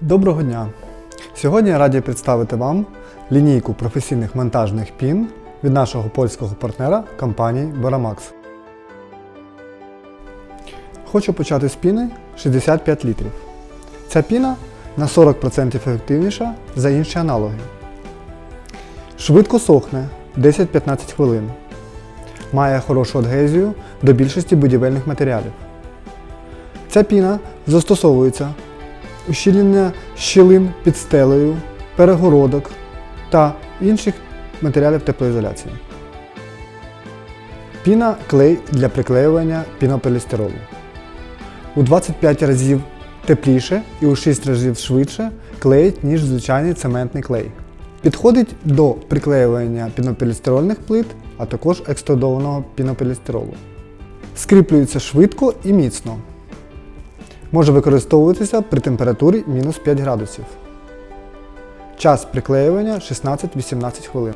Доброго дня! Сьогодні я раді представити вам лінійку професійних монтажних пін від нашого польського партнера компанії Boramax. Хочу почати з піни 65 літрів. Ця піна на 40% ефективніша за інші аналоги. Швидко сохне 10-15 хвилин. Має хорошу адгезію до більшості будівельних матеріалів. Ця піна застосовується ущільнення щілин під стелею, перегородок та інших матеріалів теплоізоляції. Піна клей для приклеювання пінополістиролу. У 25 разів тепліше і у 6 разів швидше клеїть, ніж звичайний цементний клей. Підходить до приклеювання пінополістирольних плит, а також екструдованого пінополістиролу. Скріплюється швидко і міцно. Може використовуватися при температурі мінус 5 градусів. Час приклеювання 16-18 хвилин.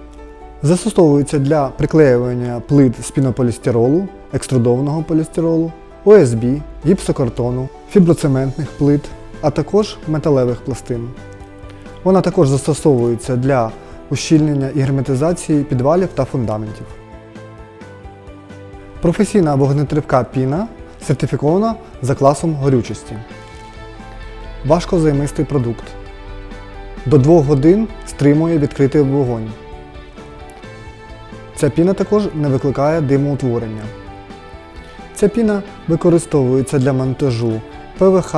Застосовується для приклеювання плит з пінополістиролу, екструдованого полістиролу, ОСБ, гіпсокартону, фіброцементних плит, а також металевих пластин. Вона також застосовується для ущільнення і герметизації підвалів та фундаментів. Професійна вогнетривка піна сертифікована за класом горючості. Важкозаймистий продукт. До 2 годин стримує відкритий вогонь. Ця піна також не викликає димоутворення. Ця піна використовується для монтажу ПВХ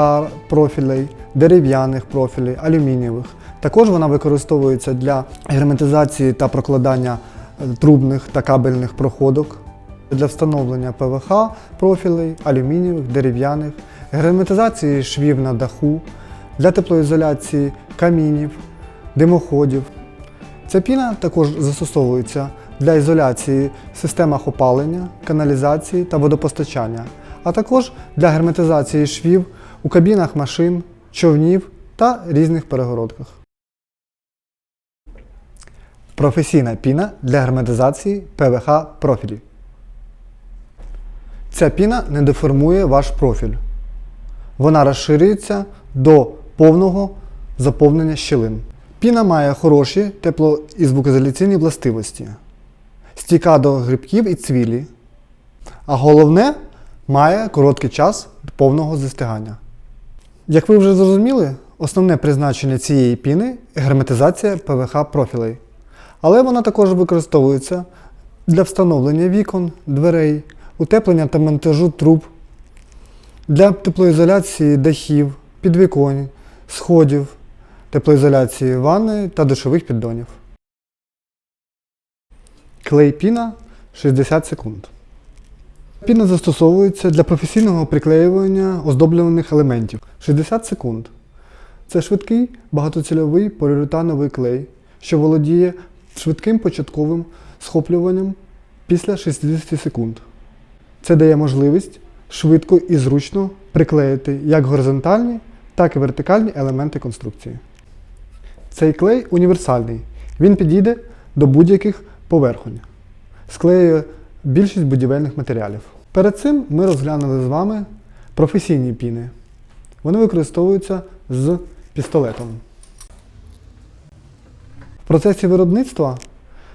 профілей, дерев'яних профілей, алюмінієвих. Також вона використовується для герметизації та прокладання е, трубних та кабельних проходок, для встановлення ПВХ профілей, алюмінієвих, дерев'яних, герметизації швів на даху, для теплоізоляції камінів, димоходів. Ця піна також застосовується для ізоляції в системах опалення, каналізації та водопостачання, а також для герметизації швів у кабінах машин, човнів та різних перегородках. Професійна піна для герметизації ПВХ профілів. Ця піна не деформує ваш профіль. Вона розширюється до повного заповнення щілин. Піна має хороші тепло- і звукоізоляційні властивості, стійка до грибків і цвілі, а головне має короткий час повного застигання. Як ви вже зрозуміли, основне призначення цієї піни герметизація ПВХ профілей. Але вона також використовується для встановлення вікон, дверей, утеплення та монтажу труб, для теплоізоляції дахів, підвіконь, сходів, теплоізоляції ванни та душових піддонів. Клей піна 60 секунд. Піна застосовується для професійного приклеювання оздоблюваних елементів 60 секунд. Це швидкий багатоцільовий поліуретановий клей, що володіє швидким початковим схоплюванням після 60 секунд. Це дає можливість швидко і зручно приклеїти як горизонтальні, так і вертикальні елементи конструкції. Цей клей універсальний. Він підійде до будь-яких поверхонь. Склеює більшість будівельних матеріалів. Перед цим ми розглянули з вами професійні піни. Вони використовуються з пістолетом. В процесі виробництва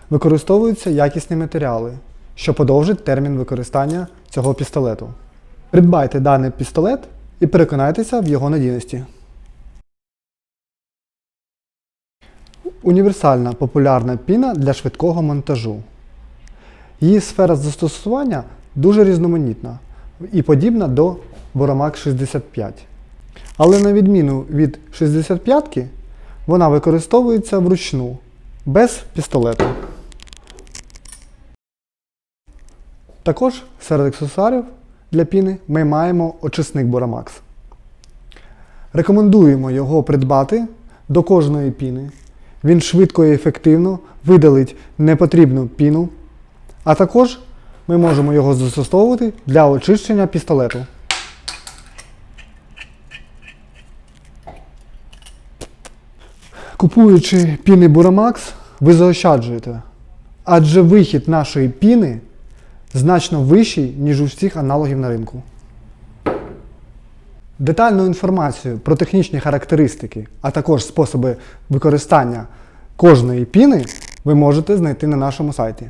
використовуються якісні матеріали, що подовжить термін використання цього пістолету. Придбайте даний пістолет і переконайтеся в його надійності. Універсальна популярна піна для швидкого монтажу. Її сфера застосування дуже різноманітна і подібна до Boramax 65. Але на відміну від 65 вона використовується вручну, без пістолету. Також серед аксесуарів для піни ми маємо очисник Boramax. Рекомендуємо його придбати до кожної піни. Він швидко і ефективно видалить непотрібну піну, а також ми можемо його застосовувати для очищення пістолету. Купуючи піни Buramax, ви заощаджуєте, адже вихід нашої піни значно вищий, ніж у всіх аналогів на ринку. Детальну інформацію про технічні характеристики, а також способи використання кожної піни ви можете знайти на нашому сайті.